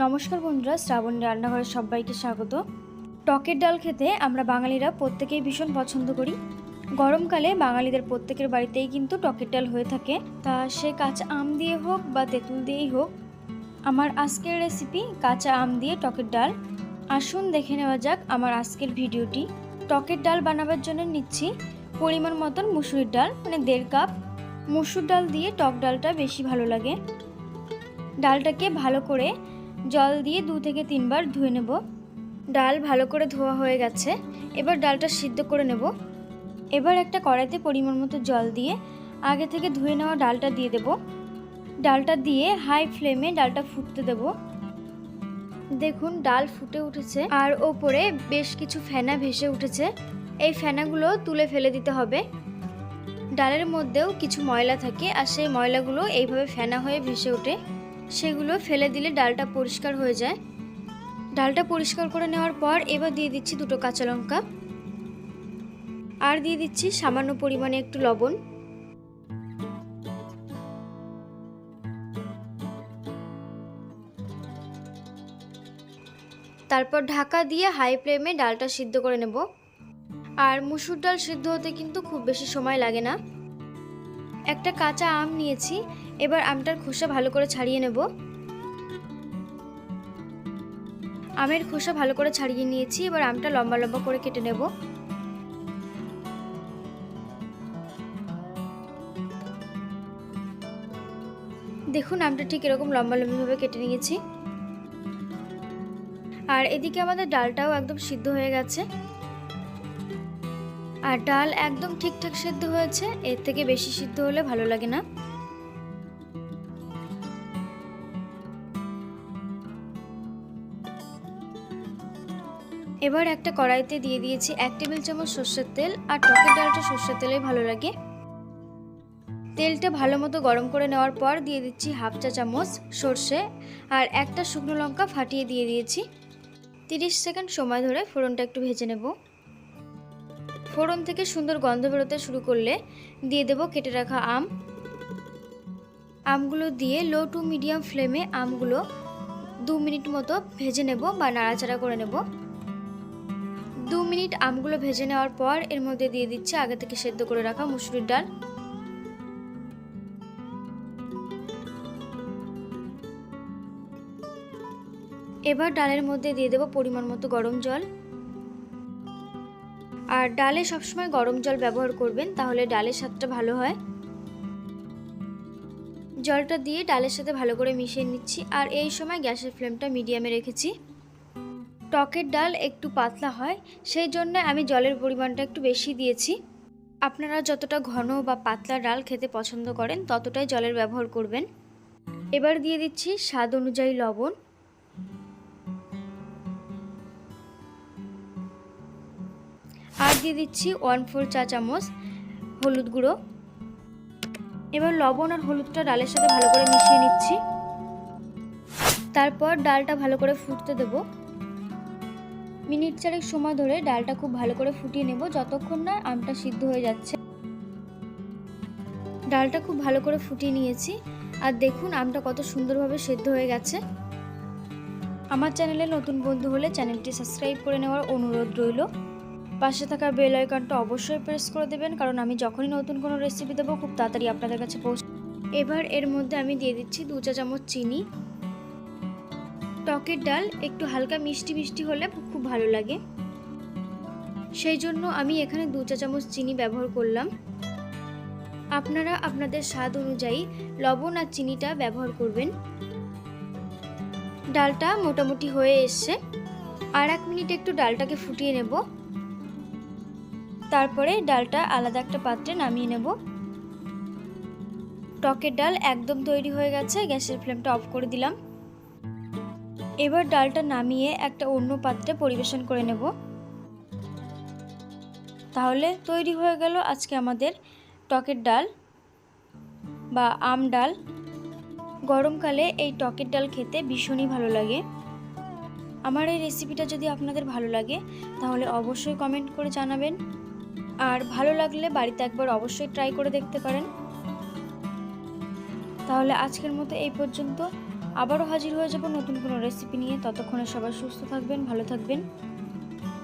নমস্কার বন্ধুরা, শ্রাবণ রান্নাঘরের সবাইকে স্বাগত। টকের ডাল খেতে আমরা বাঙালিরা প্রত্যেকেই ভীষণ পছন্দ করি। গরমকালে বাঙালিদের প্রত্যেকের বাড়িতেই কিন্তু টকের ডাল হয়ে থাকে। তা সে কাঁচা আম দিয়ে হোক বা তেঁতুল দিয়েই হোক, আমার আজকের রেসিপি কাঁচা আম দিয়ে টকের ডাল। আসুন দেখে নেওয়া যাক আমার আজকের ভিডিওটি। টকের ডাল বানাবার জন্য নিচ্ছি পরিমাণ মতন মুসুরির ডাল মানে দেড় কাপ। মুসুর ডাল দিয়ে টক ডালটা বেশি ভালো লাগে। ডালটাকে ভালো করে জল দিয়ে দু থেকে তিনবার ধুয়ে নেব। ডাল ভালো করে ধোয়া হয়ে গেছে। এবার ডালটা সিদ্ধ করে নেব। এবার একটা কড়াইতে পরিমাণ মতো জল দিয়ে আগে থেকে ধুয়ে নেওয়া ডালটা দিয়ে দেব। ডালটা দিয়ে হাই ফ্লেমে ডালটা ফুটতে দেব। দেখুন, ডাল ফুটে উঠেছে। আর ওপরে বেশ কিছু ফেনা ভেসে উঠেছে। এই ফেনাগুলো তুলে ফেলে দিতে হবে। ডালের মধ্যেও কিছু ময়লা থাকে আর সেই ময়লাগুলো এইভাবে ফেনা হয়ে ভেসে ওঠে। সেগুলো ফেলে দিলে ডালটা পরিষ্কার হয়ে যায়। ডালটা পরিষ্কার করে নেওয়ার পর এবার দিয়ে দিচ্ছি দুটো কাঁচা লঙ্কা। আর দিয়ে দিচ্ছি সামান্য পরিমাণে একটু লবণ। তারপর ঢাকা দিয়ে হাই ফ্লেমে ডালটা সিদ্ধ করে নেব। আর মুসুর ডাল সিদ্ধ হতে কিন্তু খুব বেশি সময় লাগে না। একটা কাঁচা আম নিয়েছি, এবার আমটার খোসা ভালো করে ছাড়িয়ে নেব। আমের খোসা ভালো করে ছাড়িয়ে নিয়েছি, এবার আমটা লম্বা লম্বা করে কেটে নেব। দেখুন, আমটা ঠিক এরকম লম্বা লম্বিভাবে কেটে নিয়েছি। আর এদিকে আমাদের ডালটাও একদম সিদ্ধ হয়ে গেছে। আর ডাল একদম ঠিকঠাক সিদ্ধ হয়েছে, এর থেকে বেশি সিদ্ধ হলে ভালো লাগে না। এবার একটা কড়াইতে দিয়ে দিয়েছি এক টেবিল চামচ সর্ষের তেল আর টকের ডালটা সর্ষের তেলে ভালো লাগে। তেলটা ভালো মতো গরম করে নেওয়ার পর দিয়ে দিচ্ছি হাফ চা চামচ সর্ষে আর একটা শুকনো লঙ্কা ফাটিয়ে দিয়ে দিয়েছি। তিরিশ সেকেন্ড সময় ধরে ফোড়নটা একটু ভেজে নেব। ফোড়ন থেকে সুন্দর গন্ধ বেরোতে শুরু করলে দিয়ে দেব কেটে রাখা আম। আমগুলো দিয়ে লো টু মিডিয়াম ফ্লেমে আমগুলো দু মিনিট মতো ভেজে নেব বা নাড়াচাড়া করে নেব। দু মিনিট আমগুলো ভেজে নেওয়ার পর এর মধ্যে দিয়ে দিচ্ছে আগে থেকে সেদ্ধ করে রাখা মুসুরির ডাল। এবার ডালের মধ্যে দিয়ে দেবো পরিমাণ মতো গরম জল। আর ডালে সবসময় গরম জল ব্যবহার করবেন, তাহলে ডালের স্বাদটা ভালো হয়। জলটা দিয়ে ডালের সাথে ভালো করে মিশিয়ে নিচ্ছি, আর এই সময় গ্যাসের ফ্লেমটা মিডিয়ামে রেখেছি। টকের ডাল একটু পাতলা হয়, সেই জন্য আমি জলের পরিমাণটা একটু বেশি দিয়েছি। আপনারা যতটা ঘন বা পাতলা ডাল খেতে পছন্দ করেন, ততটাই জলের ব্যবহার করবেন। এবার দিয়ে দিচ্ছি স্বাদ অনুযায়ী লবণ। দিয়ে দিচ্ছি ওয়ান ফোর চা চামচ হলুদ গুঁড়ো। এবার লবণ আর হলুদটা ডালের সাথে ভালো করে মিশিয়ে নিচ্ছি। তারপর ডালটা ভালো করে ফুটতে দেব। মিনিট চারেক সময় ধরে ডালটা খুব ভালো করে ফুটিয়ে নেব, যতক্ষণ না আমটা সিদ্ধ হয়ে যাচ্ছে। ডালটা খুব ভালো করে ফুটিয়ে নিয়েছি, আর দেখুন আমটা কত সুন্দরভাবে সেদ্ধ হয়ে গেছে। আমার চ্যানেলে নতুন বন্ধু হলে চ্যানেলটি সাবস্ক্রাইব করে নেওয়ার অনুরোধ রইল। পাশে থাকা বেল আইকনটা অবশ্যই প্রেস করে দেবেন, কারণ আমি যখনই নতুন কোনো রেসিপি দেবো, খুব তাড়াতাড়ি আপনাদের কাছে পৌঁছ এবার এর মধ্যে আমি দিয়ে দিচ্ছি দু চা চামচ চিনি। টকের ডাল একটু হালকা মিষ্টি মিষ্টি হলে খুব ভালো লাগে। সেই জন্য আমি এখানে দু চা চামচ চিনি ব্যবহার করলাম। আপনারা আপনাদের স্বাদ অনুযায়ী লবণ আর চিনিটা ব্যবহার করবেন। ডালটা মোটামুটি হয়ে এসছে। আর এক মিনিট একটু ডালটাকে ফুটিয়ে নেব। তারপরে ডালটা আলাদা একটা পাত্রে নামিয়ে নেব। টকের ডাল একদম তৈরি হয়ে গেছে, গ্যাসের ফ্লেমটা অফ করে দিলাম। এবার ডালটা নামিয়ে একটা অন্য পাত্রে পরিবেশন করে নেব। তাহলে তৈরি হয়ে গেল আজকে আমাদের টকের ডাল বা আম ডাল। গরমকালে এই টকের ডাল খেতে ভীষণই ভালো লাগে। আমার এই রেসিপিটা যদি আপনাদের ভালো লাগে, তাহলে অবশ্যই কমেন্ট করে জানাবেন। আর ভালো লাগলে বাড়িতে একবার অবশ্যই ট্রাই করে দেখতে পারেন। তাহলে আজকের মতো এই পর্যন্ত। আবারও হাজির হয়ে যাব নতুন কোনো রেসিপি নিয়ে। ততক্ষণে সবাই সুস্থ থাকবেন, ভালো থাকবেন।